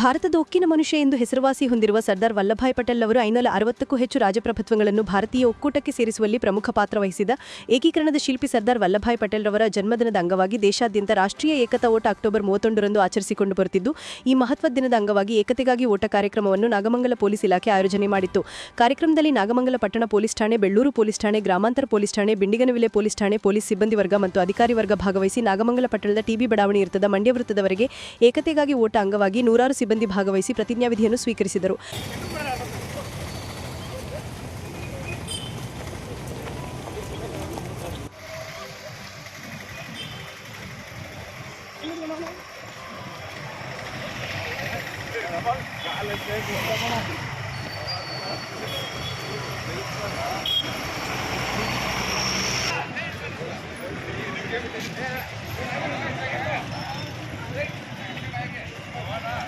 ಭಾರತದ ಒಕ್ಕಿನ ಮನುಷ್ಯ ಎಂದು ಹೆಸರುವಾಸಿ ಹೊಂದಿರುವ ಸರ್ದಾರ್ ವಲ್ಲಭಾಯ್ ಪಟೇಲ್ ಅವರು ಐನೂರ ಅರವತ್ತಕ್ಕೂ ಹೆಚ್ಚು ರಾಜಪ್ರಭುತ್ವಗಳನ್ನು ಭಾರತೀಯ ಒಕ್ಕೂಟಕ್ಕೆ ಸೇರಿಸುವಲ್ಲಿ ಪ್ರಮುಖ ಪಾತ್ರ ವಹಿಸಿದ ಏಕೀಕರಣದ ಶಿಲ್ಪಿ ಸರ್ದಾರ್ ವಲ್ಲಭಾಯ್ ಪಟೇಲ್ ರವರ ಜನ್ಮದಿನದ ಅಂಗವಾಗಿ ದೇಶಾದ್ಯಂತ ರಾಷ್ಟ್ರೀಯ ಏಕತಾ ಓಟ ಅಕ್ಟೋಬರ್ ಮೂವತ್ತೊಂದರಂದು ಆಚರಿಸಿಕೊಂಡು ಬರುತ್ತಿದ್ದು, ಈ ಮಹತ್ವದ ದಿನದ ಅಂಗವಾಗಿ ಏಕತೆಗಾಗಿ ಓಟ ಕಾರ್ಯಕ್ರಮವನ್ನು ನಾಗಮಂಗಲ ಪೊಲೀಸ್ ಇಲಾಖೆ ಆಯೋಜನೆ ಮಾಡಿತ್ತು. ಕಾರ್ಯಕ್ರಮದಲ್ಲಿ ನಾಗಮಂಗಲ ಪಟ್ಟಣ ಪೊಲೀಸ್ ಠಾಣೆ, ಬೆಳ್ಳೂರು ಪೊಲೀಸ್ ಠಾಣೆ, ಗ್ರಾಮಾಂತರ ಪೊಲೀಸ್ ಠಾಣೆ, ಬಿಂಡಿಗನವಿಲೆ ಪೊಲೀಸ್ ಠಾಣೆ, ಪೊಲೀಸ್ ಸಿಬ್ಬಂದಿ ವರ್ಗ ಮತ್ತು ಅಧಿಕಾರಿ ವರ್ಗ ಭಾಗವಹಿಸಿ ನಾಗಮಂಗಲ ಪಟ್ಟಣದ ಟಿಬಿ ಬಡಾವಣೆ ಇರ್ತದ ಮಂಡ್ಯ ವೃತ್ತದವರೆಗೆ ಏಕತೆಗಾಗಿ ಓಟ ಅಂಗವಾಗಿ ನೂರಾರು ಸಿಬ್ಬಂದಿ ಭಾಗವಹಿಸಿ ಪ್ರತಿಜ್ಞಾವಿಧಿಯನ್ನು ಸ್ವೀಕರಿಸಿದರು.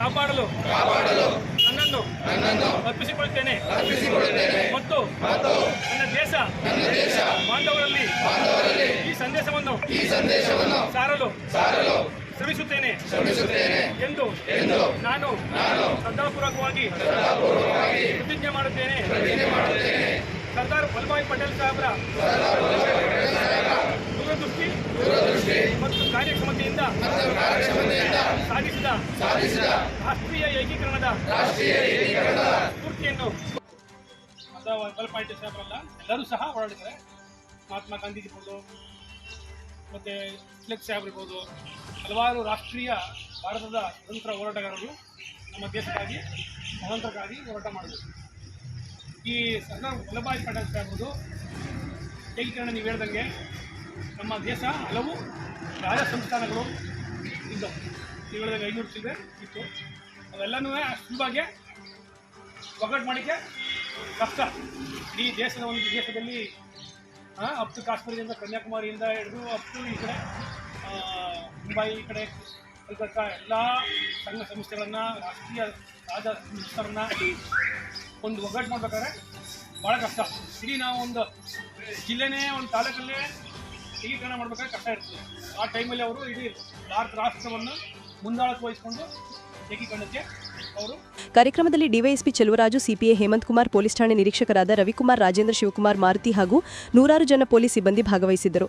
ಕಾಪಾಡಲು. ನನ್ನನ್ನು ಅರ್ಪಿಸಿಕೊಳ್ಳುತ್ತೇನೆ. ಮತ್ತು ನನ್ನ ದೇಶ ದೇಶ ಬಾಂಧವರಲ್ಲಿ ಈ ಸಂದೇಶವನ್ನು ಸಾರಲು ಸಾರಲು ಶ್ರಮಿಸುತ್ತೇನೆ. ಎಂದು ನಾನು ಶ್ರದ್ಧಾಪೂರ್ವಕವಾಗಿ ಪ್ರತಿಜ್ಞೆ ಮಾಡುತ್ತೇನೆ. ಸರ್ದಾರ್ ವಲ್ಲಭಾಯಿ ಪಟೇಲ್ ಸಾಹೇಬರ ದೂರದೃಷ್ಟಿ ಮತ್ತು ಕಾರ್ಯಕ್ಷಮತೆಯಿಂದ ಸಾಧಿಸಿದ ರಾಷ್ಟ್ರೀಯ ಏಕೀಕರಣದ ಸ್ಫೂರ್ತಿಯನ್ನು ಅಂತ ವಲ್ಲಭ ಪಾಟೀಲ್ ಸಾಹೇಬರಲ್ಲ ಎಲ್ಲರೂ ಸಹ ಹೊರಡಿದ್ದಾರೆ. ಮಹಾತ್ಮ ಗಾಂಧೀಜಿ ಇರ್ಬೋದು ಮತ್ತು ಫ್ಲೆಕ್ಸ್ ಸಾಹೇಬ್ ಇರ್ಬೋದು ಹಲವಾರು ರಾಷ್ಟ್ರೀಯ ಭಾರತದ ಸ್ವತಂತ್ರ ಹೋರಾಟಗಾರರು ನಮ್ಮ ದೇಶಕ್ಕಾಗಿ ಸ್ವತಂತ್ರಕ್ಕಾಗಿ ಹೋರಾಟ ಮಾಡಿದರು. ಈ ಸರ್ದಾರ್ ವಲ್ಲಭಾಯ್ ಪಟೇಲ್ ಸಾಹೇಬ್ರದು ಏಕೀಕರಣ ನೀವು ಹೇಳ್ದಂಗೆ ನಮ್ಮ ದೇಶ ಹಲವು ರಾಜ ಸಂಸ್ಥಾನಗಳು ಇದ್ದವು. ನೀವು ಹೇಳಿದಾಗ ಐನೂರು ಚಿಲ್ಲರೆ ಇತ್ತು. ಅವೆಲ್ಲನೂ ಸುಲಭವಾಗಿ ಒಗ್ಗಟ್ಟು ಮಾಡಿಕೆ ಕಷ್ಟ. ಇಡೀ ದೇಶದ ಒಂದು ದೇಶದಲ್ಲಿ ಅಪ್ ಟು ಕಾಶ್ಮೀರದಿಂದ ಕನ್ಯಾಕುಮಾರಿಯಿಂದ ಹಿಡಿದು ಅಪ್ ಟು ಈ ಕಡೆ ಮುಂಬೈ ಈ ಕಡೆ, ಕಲ್ಕತ್ತಾ ಎಲ್ಲ ಸಂಘ ಸಂಸ್ಥೆಗಳನ್ನು, ರಾಷ್ಟ್ರೀಯ ರಾಜ ಸಂಸ್ಥೆಗಳನ್ನ ಒಂದು ಒಗ್ಗಟ್ಟು ಮಾಡ್ಬೇಕಾದ್ರೆ ಭಾಳ ಕಷ್ಟ. ಇಡೀ ನಾವು ಒಂದು ಜಿಲ್ಲೆನೇ, ಒಂದು ತಾಲೂಕಲ್ಲೇ ಏಕೀಕರಣ ಮಾಡ್ಬೇಕಾದ್ರೆ ಕಷ್ಟ ಇರ್ತದೆ. ಆ ಟೈಮಲ್ಲಿ ಅವರು ಇಡೀ ಭಾರತ ರಾಷ್ಟ್ರವನ್ನು ಮುಂದಾಳಕ್ಕೆ ವಹಿಸ್ಕೊಂಡು ಏಕೀಕರಣಕ್ಕೆ ಅವರು ಕಾರ್ಯಕ್ರಮದಲ್ಲಿ DYSP Cheluvaraju, CPA Hemanth Kumar, police ಠಾಣೆ ನಿರೀಕ್ಷಕರಾದ ರವಿಕುಮಾರ್, ರಾಜೇಂದ್ರ ಶಿವಕುಮಾರ್, ಮಾರುತಿ ಹಾಗೂ ನೂರಾರು ಜನ ಪೊಲೀಸ್ ಸಿಬ್ಬಂದಿ ಭಾಗವಹಿಸಿದ್ದರು.